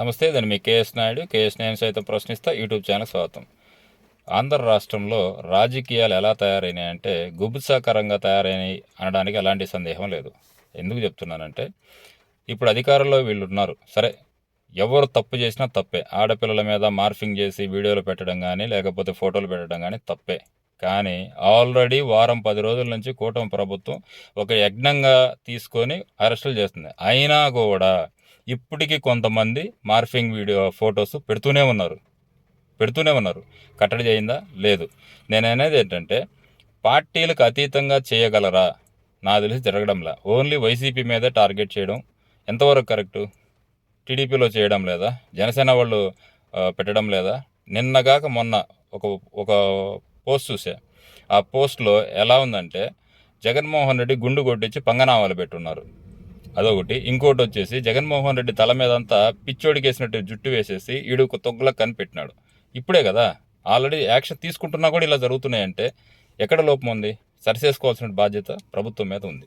నమస్తే నేను మీ KS Naidu. KS నేను సైతం ప్రశ్నిస్తా. యూట్యూబ్ ఛానల్ స్వాగతం. ఆంధ్ర రాష్ట్రంలో రాజకీయాలు ఎలా తయారైనాయంటే గుబుత్సాకరంగా తయారైనాయి అనడానికి ఎలాంటి సందేహం లేదు. ఎందుకు చెప్తున్నానంటే ఇప్పుడు అధికారంలో వీళ్ళు ఉన్నారు. సరే ఎవరు తప్పు చేసినా తప్పే. ఆడపిల్లల మీద మార్ఫింగ్ చేసి వీడియోలు పెట్టడం కానీ లేకపోతే ఫోటోలు పెట్టడం కానీ తప్పే. కానీ ఆల్రెడీ వారం పది రోజుల నుంచి కూటమి ప్రభుత్వం ఒక యజ్ఞంగా తీసుకొని అరెస్టులు చేస్తుంది. అయినా కూడా ఇప్పటికీ కొంతమంది మార్ఫింగ్ వీడియో ఫొటోస్ పెడుతూనే ఉన్నారు. పెడుతూనే ఉన్నారు. కట్టడి చేయిందా? లేదు. నేను అనేది ఏంటంటే పార్టీలకు అతీతంగా చేయగలరా? నా తెలిసి జరగడంలా. ఓన్లీ వైసీపీ మీదే టార్గెట్ చేయడం ఎంతవరకు కరెక్టు? టీడీపీలో చేయడం లేదా? జనసేన వాళ్ళు పెట్టడం లేదా? నిన్నగాక మొన్న ఒక ఒక పోస్ట్ చూసా. ఆ పోస్ట్లో ఎలా ఉందంటే జగన్మోహన్ రెడ్డి గుండు కొట్టించి పంగనామాలు పెట్టున్నారు. అదొకటి. ఇంకోటి వచ్చేసి జగన్మోహన్ రెడ్డి తల మీదంతా పిచ్చోడికి వేసినట్టు జుట్టు వేసేసి ఈడు తొగ్గులకు కనిపెట్టినాడు. ఇప్పుడే కదా. ఆల్రెడీ యాక్షన్ తీసుకుంటున్నా కూడా ఇలా జరుగుతున్నాయంటే ఎక్కడ లోపం ఉంది? సరిచేసుకోవాల్సిన బాధ్యత ప్రభుత్వం మీద ఉంది.